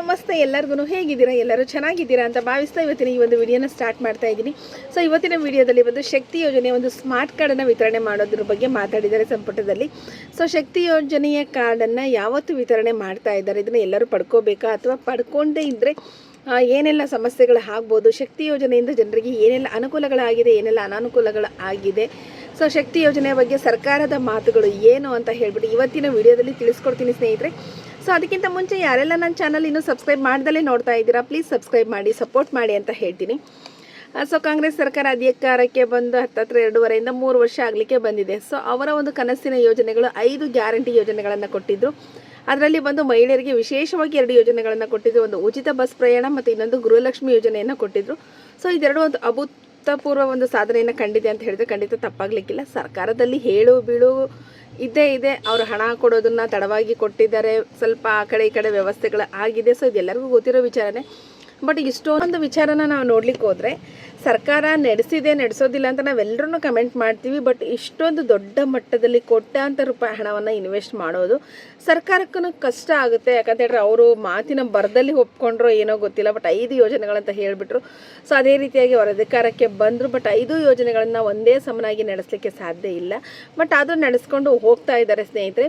ನಮಸ್ತೆ ಎಲ್ಲರಿಗೂ ಹೇಗಿದ್ದೀರಾ? ಎಲ್ಲರೂ ಚೆನ್ನಾಗಿದ್ದೀರಾ ಅಂತ ಭಾವಿಸ್ತಾ ಇವತ್ತಿನ ಈ ಒಂದು ವಿಡಿಯೋನ ಸ್ಟಾರ್ಟ್ ಮಾಡ್ತಾ ಇದ್ದೀನಿ. ಸೊ ಇವತ್ತಿನ ವಿಡಿಯೋದಲ್ಲಿ ಒಂದು ಶಕ್ತಿ ಯೋಜನೆ ಒಂದು ಸ್ಮಾರ್ಟ್ ಕಾರ್ಡನ್ನು ವಿತರಣೆ ಮಾಡೋದ್ರ ಬಗ್ಗೆ ಮಾತಾಡಿದ್ದಾರೆ ಸಂಪುಟದಲ್ಲಿ. ಸೊ ಶಕ್ತಿ ಯೋಜನೆಯ ಕಾರ್ಡನ್ನು ಯಾವತ್ತು ವಿತರಣೆ ಮಾಡ್ತಾ ಇದ್ದಾರೆ? ಇದನ್ನು ಎಲ್ಲರೂ ಪಡ್ಕೋಬೇಕಾ? ಅಥವಾ ಪಡ್ಕೊಂಡೇ ಇದ್ದರೆ ಏನೆಲ್ಲ ಸಮಸ್ಯೆಗಳು ಆಗ್ಬೋದು? ಶಕ್ತಿ ಯೋಜನೆಯಿಂದ ಜನರಿಗೆ ಏನೆಲ್ಲ ಅನುಕೂಲಗಳಾಗಿದೆ? ಏನೆಲ್ಲ ಅನಾನುಕೂಲಗಳು ಆಗಿದೆ? ಸೊ ಶಕ್ತಿ ಯೋಜನೆಯ ಬಗ್ಗೆ ಸರ್ಕಾರದ ಮಾತುಗಳು ಏನು ಅಂತ ಹೇಳ್ಬಿಟ್ಟು ಇವತ್ತಿನ ವಿಡಿಯೋದಲ್ಲಿ ತಿಳಿಸ್ಕೊಡ್ತೀನಿ ಸ್ನೇಹಿತರೆ. ಸೊ ಅದಕ್ಕಿಂತ ಮುಂಚೆ ಯಾರೆಲ್ಲ ನನ್ನ ಚಾನಲ್ ಇನ್ನೂ ಸಬ್ಸ್ಕ್ರೈಬ್ ಮಾಡ್ದಲೇ ನೋಡ್ತಾ ಇದ್ದೀರಾ ಪ್ಲೀಸ್ ಸಬ್ಸ್ಕ್ರೈಬ್ ಮಾಡಿ ಸಪೋರ್ಟ್ ಮಾಡಿ ಅಂತ ಹೇಳ್ತೀನಿ. ಸೊ ಕಾಂಗ್ರೆಸ್ ಸರ್ಕಾರ ಅಧಿಕಾರಕ್ಕೆ ಬಂದು ಹತ್ತತ್ರ ಎರಡೂವರೆಯಿಂದ ಮೂರು ವರ್ಷ ಆಗಲಿಕ್ಕೆ ಬಂದಿದೆ. ಸೊ ಅವರ ಒಂದು ಕನಸಿನ ಯೋಜನೆಗಳು ಐದು ಗ್ಯಾರಂಟಿ ಯೋಜನೆಗಳನ್ನು ಕೊಟ್ಟಿದ್ದರು ಅದರಲ್ಲಿ ಬಂದು ಮಹಿಳೆಯರಿಗೆ ವಿಶೇಷವಾಗಿ ಎರಡು ಯೋಜನೆಗಳನ್ನು ಕೊಟ್ಟಿದ್ದರು ಒಂದು ಉಚಿತ ಬಸ್ ಪ್ರಯಾಣ ಮತ್ತು ಇನ್ನೊಂದು ಗೃಹಲಕ್ಷ್ಮಿ ಯೋಜನೆಯನ್ನು ಕೊಟ್ಟಿದ್ದರು ಸೊ ಇದೆರಡು ಒಂದು ಅಭೂತಪೂರ್ವ ಒಂದು ಸಾಧನೆಯನ್ನು ಕಂಡಿದೆ ಅಂತ ಹೇಳಿದ್ರೆ ಖಂಡಿತ ತಪ್ಪಾಗಲಿಕ್ಕಿಲ್ಲ. ಸರ್ಕಾರದಲ್ಲಿ ಹೇಳು, ಬೀಳು ಇದ್ದೇ ಇದೆ. ಅವರು ಹಣ ಕೊಡೋದನ್ನ ತಡವಾಗಿ ಕೊಟ್ಟಿದ್ದಾರೆ. ಸ್ವಲ್ಪ ಆ ಕಡೆ ಈ ಕಡೆ ವ್ಯವಸ್ಥೆಗಳು ಆಗಿದೆ. ಸೊ ಇದೆಲ್ಲರಿಗೂ ಗೊತ್ತಿರೋ ವಿಚಾರನೇ. ಬಟ್ ಇಷ್ಟೊಂದು ವಿಚಾರನ ನಾವು ನೋಡ್ಲಿಕ್ಕೆ ಹೋದರೆ, ಸರ್ಕಾರ ನಡೆಸಿದೆ, ನಡೆಸೋದಿಲ್ಲ ಅಂತ ನಾವೆಲ್ಲರೂ ಕಮೆಂಟ್ ಮಾಡ್ತೀವಿ ಬಟ್ ಇಷ್ಟೊಂದು ದೊಡ್ಡ ಮಟ್ಟದಲ್ಲಿ ಕೋಟ್ಯಾಂತರ ರೂಪಾಯಿ ಹಣವನ್ನು ಇನ್ವೆಸ್ಟ್ ಮಾಡೋದು ಸರ್ಕಾರಕ್ಕೂ ಕಷ್ಟ ಆಗುತ್ತೆ. ಯಾಕಂತ ಅವರು ಮಾತಿನ ಬರದಲ್ಲಿ ಒಪ್ಕೊಂಡ್ರೋ ಏನೋ ಗೊತ್ತಿಲ್ಲ ಬಟ್ ಐದು ಯೋಜನೆಗಳಂತ ಹೇಳಿಬಿಟ್ರು. ಸೊ ಅದೇ ರೀತಿಯಾಗಿ ಅವರ ಅಧಿಕಾರಕ್ಕೆ ಬಂದರು ಬಟ್ ಐದು ಯೋಜನೆಗಳನ್ನು ಒಂದೇ ಸಮನಾಗಿ ನಡೆಸಲಿಕ್ಕೆ ಸಾಧ್ಯ ಇಲ್ಲ. ಬಟ್ ಆದರೂ ನಡೆಸ್ಕೊಂಡು ಹೋಗ್ತಾ ಇದ್ದಾರೆ ಸ್ನೇಹಿತರೆ.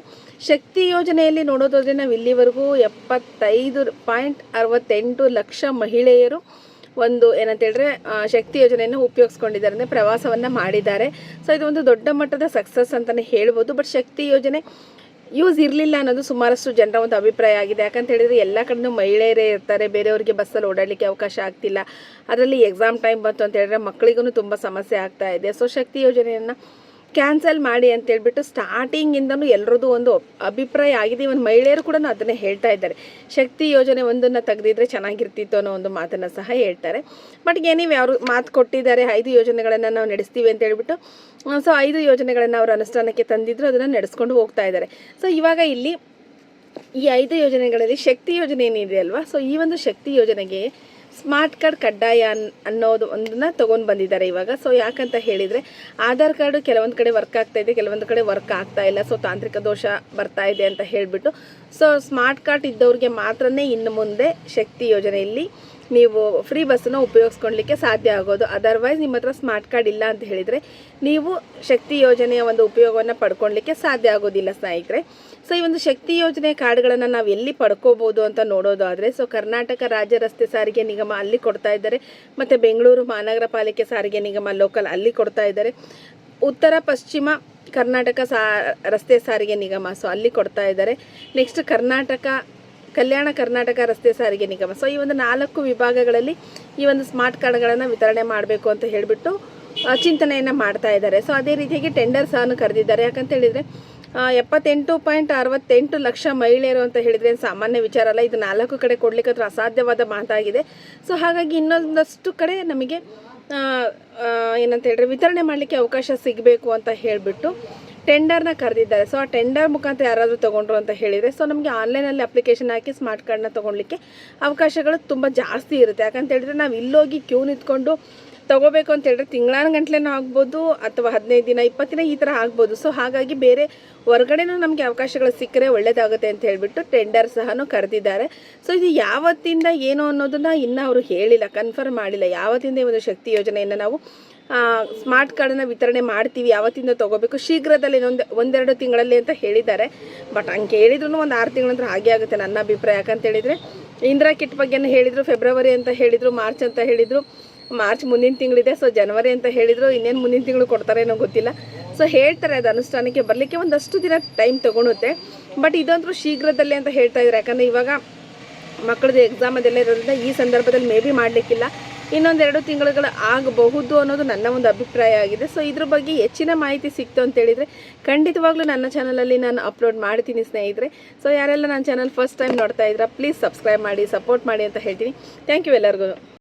ಶಕ್ತಿ ಯೋಜನೆಯಲ್ಲಿ ನೋಡೋದಾದ್ರೆ ನಾವು ಇಲ್ಲಿವರೆಗೂ ಎಪ್ಪತ್ತೈದು ಪಾಯಿಂಟ್ ಅರವತ್ತೆಂಟು ಲಕ್ಷ ಮಹಿಳೆಯರು ಒಂದು ಏನಂತ ಹೇಳಿದ್ರೆ ಶಕ್ತಿ ಯೋಜನೆಯನ್ನು ಉಪಯೋಗಿಸ್ಕೊಂಡಿದ್ದಾರೆ ಅಂದರೆ ಪ್ರವಾಸವನ್ನು ಮಾಡಿದ್ದಾರೆ. ಸೊ ಇದು ಒಂದು ದೊಡ್ಡ ಮಟ್ಟದ ಸಕ್ಸಸ್ ಅಂತಲೇ ಹೇಳ್ಬೋದು. ಬಟ್ ಶಕ್ತಿ ಯೋಜನೆ ಯೂಸ್ ಇರಲಿಲ್ಲ ಅನ್ನೋದು ಸುಮಾರಷ್ಟು ಜನರ ಒಂದು ಅಭಿಪ್ರಾಯ ಆಗಿದೆ. ಯಾಕಂತ ಹೇಳಿದ್ರೆ ಎಲ್ಲ ಕಡೆಯೂ ಮಹಿಳೆಯರೇ ಇರ್ತಾರೆ. ಬೇರೆಯವರಿಗೆ ಬಸ್ಸಲ್ಲಿ ಓಡಾಡಲಿಕ್ಕೆ ಅವಕಾಶ ಆಗ್ತಿಲ್ಲ. ಅದರಲ್ಲಿ ಎಕ್ಸಾಮ್ ಟೈಮ್ ಬಂತು ಅಂತ ಹೇಳಿದ್ರೆ ಮಕ್ಕಳಿಗೂ ತುಂಬ ಸಮಸ್ಯೆ ಆಗ್ತಾ ಇದೆ. ಸೊ ಶಕ್ತಿ ಯೋಜನೆಯನ್ನು ಕ್ಯಾನ್ಸಲ್ ಮಾಡಿ ಅಂತ ಹೇಳ್ಬಿಟ್ಟು ಸ್ಟಾರ್ಟಿಂಗಿಂದನೂ ಎಲ್ಲರದ್ದು ಒಂದು ಅಭಿಪ್ರಾಯ ಆಗಿದೆ. ಒಂದು ಮಹಿಳೆಯರು ಕೂಡ ಅದನ್ನೇ ಹೇಳ್ತಾ ಇದ್ದಾರೆ. ಶಕ್ತಿ ಯೋಜನೆ ಒಂದನ್ನು ತೆಗೆದಿದ್ರೆ ಚೆನ್ನಾಗಿರ್ತಿತ್ತು ಅನ್ನೋ ಒಂದು ಮಾತನ್ನು ಸಹ ಹೇಳ್ತಾರೆ. ಬಟ್ ಏನಿವೆ ಅವರು ಮಾತು ಕೊಟ್ಟಿದ್ದಾರೆ. ಐದು ಯೋಜನೆಗಳನ್ನು ನಾವು ನಡೆಸ್ತೀವಿ ಅಂತ ಹೇಳ್ಬಿಟ್ಟು ಸೊ ಐದು ಯೋಜನೆಗಳನ್ನು ಅವರು ಅನುಷ್ಠಾನಕ್ಕೆ ತಂದಿದ್ರು, ಅದನ್ನು ನಡೆಸ್ಕೊಂಡು ಹೋಗ್ತಾ ಇದ್ದಾರೆ. ಸೊ ಇವಾಗ ಇಲ್ಲಿ ಈ ಐದು ಯೋಜನೆಗಳಲ್ಲಿ ಶಕ್ತಿ ಯೋಜನೆ ಏನಿದೆ ಅಲ್ವಾ? ಸೊ ಈ ಒಂದು ಶಕ್ತಿ ಯೋಜನೆಗೆ ಸ್ಮಾರ್ಟ್ ಕಾರ್ಡ್ ಕಡ್ಡಾಯ ಅನ್, ಅನ್ನೋದು ಒಂದನ್ನ ತೊಗೊಂಡು ಬಂದಿದ್ದಾರೆ ಇವಾಗ. ಸೊ ಯಾಕಂತ ಹೇಳಿದರೆ, ಆಧಾರ್ ಕಾರ್ಡು ಕೆಲವೊಂದು ಕಡೆ ವರ್ಕ್ ಆಗ್ತಾ ಇದೆ, ಕೆಲವೊಂದು ಕಡೆ ವರ್ಕ್ ಆಗ್ತಾ ಇಲ್ಲ. ಸೊ ತಾಂತ್ರಿಕ ದೋಷ ಬರ್ತಾ ಇದೆ ಅಂತ ಹೇಳಿಬಿಟ್ಟು. ಸೊ ಸ್ಮಾರ್ಟ್ ಕಾರ್ಡ್ ಇದ್ದವ್ರಿಗೆ ಮಾತ್ರನೇ ಇನ್ನು ಮುಂದೆ ಶಕ್ತಿ ಯೋಜನೆಯಲ್ಲಿ ನೀವು ಫ್ರೀ ಬಸ್ಸನ್ನು ಉಪಯೋಗಿಸ್ಕೊಳ್ಲಿಕ್ಕೆ ಸಾಧ್ಯ ಆಗೋದು. ಅದರ್ವೈಸ್ ನಿಮ್ಮ ಹತ್ರ ಸ್ಮಾರ್ಟ್ ಕಾರ್ಡ್ ಇಲ್ಲ ಅಂತ ಹೇಳಿದರೆ ನೀವು ಶಕ್ತಿ ಯೋಜನೆಯ ಒಂದು ಉಪಯೋಗವನ್ನು ಪಡ್ಕೊಳ್ಲಿಕ್ಕೆ ಸಾಧ್ಯ ಆಗೋದಿಲ್ಲ ಸ್ನೇಹಿತರೆ. ಸೊ ಈ ಒಂದು ಶಕ್ತಿ ಯೋಜನೆ ಕಾರ್ಡ್ಗಳನ್ನು ನಾವು ಎಲ್ಲಿ ಪಡ್ಕೋಬೋದು ಅಂತ ನೋಡೋದಾದರೆ ಸೊ ಕರ್ನಾಟಕ ರಾಜ್ಯ ರಸ್ತೆ ಸಾರಿಗೆ ನಿಗಮ ಅಲ್ಲಿ ಕೊಡ್ತಾ ಇದ್ದಾರೆ. ಮತ್ತು ಬೆಂಗಳೂರು ಮಹಾನಗರ ಪಾಲಿಕೆ ಸಾರಿಗೆ ನಿಗಮ ಲೋಕಲ್ ಅಲ್ಲಿ ಕೊಡ್ತಾ ಇದ್ದಾರೆ. ಉತ್ತರ, ಪಶ್ಚಿಮ ಕರ್ನಾಟಕ ಸಾ, ರಸ್ತೆ ಸಾರಿಗೆ ನಿಗಮ ಸೊ ಅಲ್ಲಿ ಕೊಡ್ತಾ ಇದ್ದಾರೆ. ನೆಕ್ಸ್ಟ್ ಕರ್ನಾಟಕ ಕಲ್ಯಾಣ ಕರ್ನಾಟಕ ರಸ್ತೆ ಸಾರಿಗೆ ನಿಗಮ. ಸೊ ಈ ಒಂದು ನಾಲ್ಕು ವಿಭಾಗಗಳಲ್ಲಿ ಈ ಒಂದು ಸ್ಮಾರ್ಟ್ ಕಾರ್ಡ್ಗಳನ್ನು ವಿತರಣೆ ಮಾಡಬೇಕು ಅಂತ ಹೇಳಿಬಿಟ್ಟು ಚಿಂತನೆಯನ್ನು ಮಾಡ್ತಾ ಇದ್ದಾರೆ. ಸೊ ಅದೇ ರೀತಿಯಾಗಿ ಟೆಂಡರ್ ಸಹ ಕರೆದಿದ್ದಾರೆ. ಯಾಕಂತ ಹೇಳಿದರೆ ಎಪ್ಪತ್ತೆಂಟು ಪಾಯಿಂಟ್ ಅರವತ್ತೆಂಟು ಲಕ್ಷ ಮಹಿಳೆಯರು ಅಂತ ಹೇಳಿದರೆ ಸಾಮಾನ್ಯ ವಿಚಾರ ಅಲ್ಲ. ಇದು ನಾಲ್ಕು ಕಡೆ ಕೊಡಲಿಕ್ಕೆ ಅಸಾಧ್ಯವಾದ ಮಾತಾಗಿದೆ. ಸೊ ಹಾಗಾಗಿ ಇನ್ನೊಂದಷ್ಟು ಕಡೆ ನಮಗೆ ಏನಂತ ಹೇಳಿದ್ರೆ ವಿತರಣೆ ಮಾಡಲಿಕ್ಕೆ ಅವಕಾಶ ಸಿಗಬೇಕು ಅಂತ ಹೇಳಿಬಿಟ್ಟು ಟೆಂಡರ್ನ ಕರೆದಿದ್ದಾರೆ. ಸೊ ಆ ಟೆಂಡರ್ ಮುಖಾಂತರ ಯಾರಾದರೂ ತೊಗೊಂಡ್ರು ಅಂತ ಹೇಳಿದರೆ ಸೊ ನಮಗೆ ಆನ್ಲೈನಲ್ಲಿ ಅಪ್ಲಿಕೇಶನ್ ಹಾಕಿ ಸ್ಮಾರ್ಟ್ ಕಾರ್ಡ್ನ ತೊಗೊಳ್ಲಿಕ್ಕೆ ಅವಕಾಶಗಳು ತುಂಬ ಜಾಸ್ತಿ ಇರುತ್ತೆ. ಯಾಕಂತ ಹೇಳಿದ್ರೆ ನಾವು ಇಲ್ಲೋಗಿ ಕ್ಯೂ ನಿಂತ್ಕೊಂಡು ತಗೋಬೇಕು ಅಂತ ಹೇಳಿದ್ರೆ ತಿಂಗಳಾನ ಗಂಟ್ಲೆನೂ ಆಗ್ಬೋದು ಅಥವಾ ಹದಿನೈದು ದಿನ, ಇಪ್ಪತ್ತು ದಿನ ಈ ಥರ ಆಗ್ಬೋದು. ಸೊ ಹಾಗಾಗಿ ಬೇರೆ ಹೊರಗಡೆನೂ ನಮಗೆ ಅವಕಾಶಗಳು ಸಿಕ್ಕರೆ ಒಳ್ಳೆಯದಾಗುತ್ತೆ ಅಂತ ಹೇಳಿಬಿಟ್ಟು ಟೆಂಡರ್ ಸಹ ಕರೆದಿದ್ದಾರೆ. ಸೊ ಇದು ಯಾವತ್ತಿಂದ ಏನು ಅನ್ನೋದನ್ನ ಇನ್ನೂ ಅವರು ಹೇಳಿಲ್ಲ ಕನ್ಫರ್ಮ್ ಮಾಡಿಲ್ಲ. ಯಾವತ್ತಿಂದ ಈ ಒಂದು ಶಕ್ತಿ ಯೋಜನೆಯನ್ನು ನಾವು ಸ್ಮಾರ್ಟ್ ಕಾರ್ಡನ್ನು ವಿತರಣೆ ಮಾಡ್ತೀವಿ, ಯಾವತ್ತಿಂದ ತೊಗೋಬೇಕು. ಶೀಘ್ರದಲ್ಲಿ ಇನ್ನೊಂದು, ಒಂದೆರಡು ತಿಂಗಳಲ್ಲಿ ಅಂತ ಹೇಳಿದ್ದಾರೆ. ಬಟ್ ಹಂಗೆ ಹೇಳಿದ್ರು ಒಂದು ಆರು ತಿಂಗಳಂದ್ರೆ ಹಾಗೆ ಆಗುತ್ತೆ ನನ್ನ ಅಭಿಪ್ರಾಯ. ಯಾಕಂತ ಹೇಳಿದರೆ ಇಂದಿರಾ ಕಿಟ್ ಬಗ್ಗೆನೂ ಹೇಳಿದರು ಫೆಬ್ರವರಿ ಅಂತ ಹೇಳಿದರು ಮಾರ್ಚ್ ಅಂತ ಹೇಳಿದರು ಮಾರ್ಚ್ ಮುಂದಿನ ತಿಂಗಳಿದೆ. ಸೊ ಜನವರಿ ಅಂತ ಹೇಳಿದರು, ಇನ್ನೇನು ಮುಂದಿನ ತಿಂಗಳು ಕೊಡ್ತಾರೇನೋ ಗೊತ್ತಿಲ್ಲ. ಸೊ ಹೇಳ್ತಾರೆ ಅದು ಅನುಷ್ಠಾನಕ್ಕೆ ಬರಲಿಕ್ಕೆ ಒಂದಷ್ಟು ದಿನ ಟೈಮ್ ತೊಗೊಳುತ್ತೆ. ಬಟ್ ಇದಂತೂ ಶೀಘ್ರದಲ್ಲೇ ಅಂತ ಹೇಳ್ತಾ ಇದ್ದಾರೆ. ಯಾಕಂದರೆ ಇವಾಗ ಮಕ್ಕಳದ್ದು ಎಕ್ಸಾಮ್ ಅದೆಲ್ಲ ಇರೋದ್ರಿಂದ ಈ ಸಂದರ್ಭದಲ್ಲಿ ಮೇ ಬಿ ಮಾಡಲಿಕ್ಕಿಲ್ಲ. ಇನ್ನೊಂದೆರಡು ತಿಂಗಳುಗಳು ಆಗಬಹುದು ಅನ್ನೋದು ನನ್ನ ಒಂದು ಅಭಿಪ್ರಾಯ ಆಗಿದೆ. ಸೊ ಇದ್ರ ಬಗ್ಗೆ ಹೆಚ್ಚಿನ ಮಾಹಿತಿ ಸಿಕ್ತು ಅಂತ ಹೇಳಿದರೆ ಖಂಡಿತವಾಗ್ಲೂ ನನ್ನ ಚಾನಲಲ್ಲಿ ನಾನು ಅಪ್ಲೋಡ್ ಮಾಡ್ತೀನಿ, ಸ್ನೇಹಿತರೆ. ಸೊ ಯಾರೆಲ್ಲ ನನ್ನ ಚಾನಲ್ ಫಸ್ಟ್ ಟೈಮ್ ನೋಡ್ತಾ ಇದ್ದೀರಾ ಪ್ಲೀಸ್ ಸಬ್ಸ್ಕ್ರೈಬ್ ಮಾಡಿ ಸಪೋರ್ಟ್ ಮಾಡಿ ಅಂತ ಹೇಳ್ತೀನಿ. ಥ್ಯಾಂಕ್ ಯು ಎಲ್ಲರಿಗೂ.